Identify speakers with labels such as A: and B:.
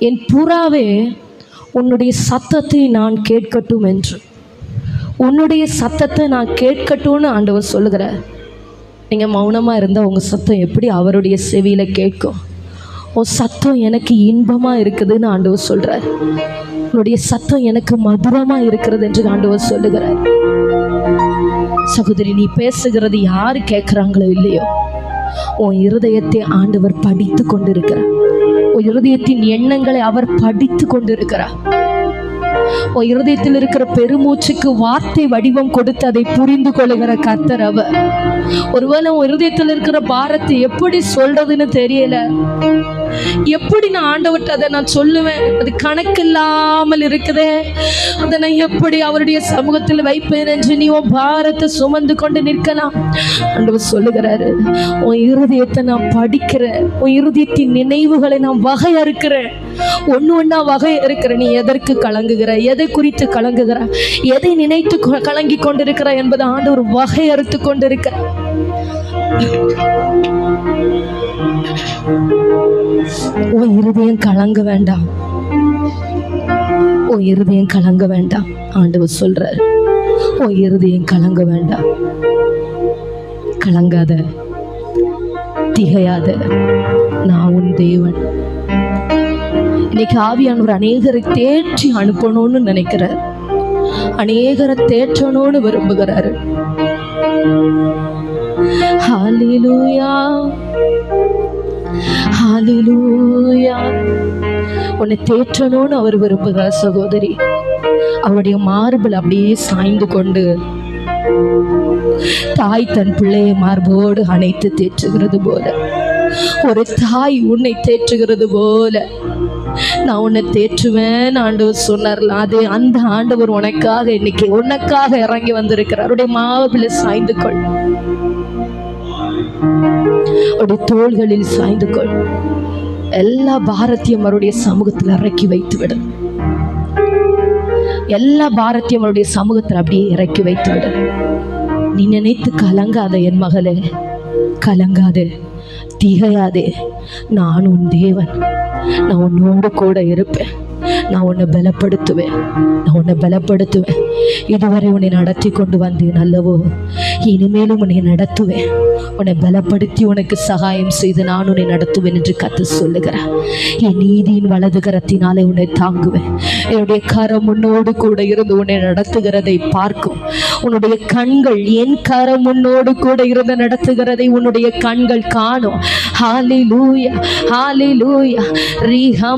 A: என் புறாவே உன்னுடைய சத்தத்தை நான் கேட்கட்டும் என்று. உன்னுடைய சத்தத்தை நான் கேட்கட்டும்னு ஆண்டவர் சொல்லுகிறார். நீங்கள் மௌனமாக இருந்தால் உங்கள் சத்தம் எப்படி அவருடைய செவியில் கேட்கும்? உன் சத்தம் எனக்கு இன்பமாக இருக்குதுன்னு ஆண்டவர் சொல்கிறார் உன்னுடைய சத்தம் எனக்கு மதுரமாக இருக்கிறது என்று ஆண்டவர் சொல்லுகிறார். சகோதரி நீ பேசுகிறது யார் கேட்குறாங்களோ இல்லையோ உன் இருதயத்தை ஆண்டவர் படித்து கொண்டிருக்கிறார். உன் இருதயத்தின் எண்ணங்களை அவர் படித்து கொண்டிருக்கிறார். உன் இருதயத்தில் இருக்கிற பெருமூச்சுக்கு வார்த்தை வடிவம் கொடுத்து அதை புரிந்து கொள்ளுகிற கர்த்தர் அவர். ஒருவேளை உன் இருதயத்தில் இருக்கிற பாரத்தை எப்படி சொல்றதுன்னு தெரியல. எப்படி நான் ஆண்டவர்கிட்ட அதை நான் சொல்லுவேன்? அது கணக்கில்லாமல் இருக்குதே. அதை நான் எப்படி அவருடைய சமூகத்தில் வைப்பேன் என்று நீ உன் பாரத்தை சுமந்து கொண்டு நிற்கலாம். ஆண்டவர் சொல்லுகிறாரு உன் இருதயத்தை நான் படிக்கிறேன். உன் இருதயத்தின் நினைவுகளை நான் வகை அறுக்கிறேன் ஒன்று ஒன்றா வகை இருக்கிற நீ எதற்கு கலங்குகிற எதை குறித்து கலங்குகிற எதை நினைத்து கொ- கலங்கி கொண்டிருக்கிற என்பதை ஆண்டவர் வகை அறுத்து கொண்டிருக்க உன் இருதயம் கலங்க வேண்டாம். உன் இருதயம் கலங்க வேண்டாம் ஆண்டவர் சொல்றாரு. உன் இருதயம் கலங்க வேண்டாம். கலங்காத திகையாத நான் உன் தேவன். இன்னைக்கு ஆவியானவர் அநேகரை தேற்றி அனுப்பணும்னு நினைக்கிறார். அநேகரை தேற்றணும்னு விரும்புகிறாரு. ஹalleluya. ஹalleluya. உன்னை தேற்றணும்னு அவர் விரும்புகிறார் சகோதரி. அவருடைய மார்பில் அப்படியே சாய்ந்து கொண்டு தாய் தன் பிள்ளையை மார்போடு அணைத்து தேற்றுகிறது போல. ஒரு தாய் உன்னை தேற்றுகிறது போல. நான் உன்னை தேற்றுவேன் ஆண்டவர் சொன்னார்ல. அது அந்த ஆண்டவர் உனக்காக இன்னைக்கு உனக்காக இறங்கி வந்திருக்கிறார். அவருடைய மார்பில் சாய்ந்து கொள். அவருடைய தோள்களில் சாய்ந்து கொள். எல்லா பாரத்தையும் அவருடைய சமூகத்தில் இறக்கி வைத்து விடு. எல்லா பாரத்தையும் அவருடைய சமூகத்தில் அப்படியே இறக்கி வைத்து விடு. நீ நினைத்து கலங்காத என் மகளே. கலங்காதே. திகையாதே. நான் உன் தேவன். நான் உன்னோடு கூட இருப்பேன். நான் உன்னை பலப்படுத்துவேன். நான் உன்னை பலப்படுத்துவேன். இதுவரை உன்னை நடத்தி கொண்டு வந்தேன் அல்லவோ இனிமேலும் உன்னை நடத்துவேன். உன்னை பலப்படுத்தி உனக்கு சகாயம் செய்து நான் உன்னை நடத்துவேன் என்று கத்து சொல்லுகிறேன் என் நீதியின் வலது கரத்தினாலே உன்னை தாங்குவேன். என்னுடைய கரம் உன்னோடு கூட இருந்து உன்னை நடத்துகிறதை பார்க்கும். உன்னுடைய கண்கள் என் கரம் உன்னோடு கூட இருந்து நடத்துகிறதை உன்னுடைய கண்கள் காணும். ஹாலி லூயா ஹாலி லூயா ரீஹம்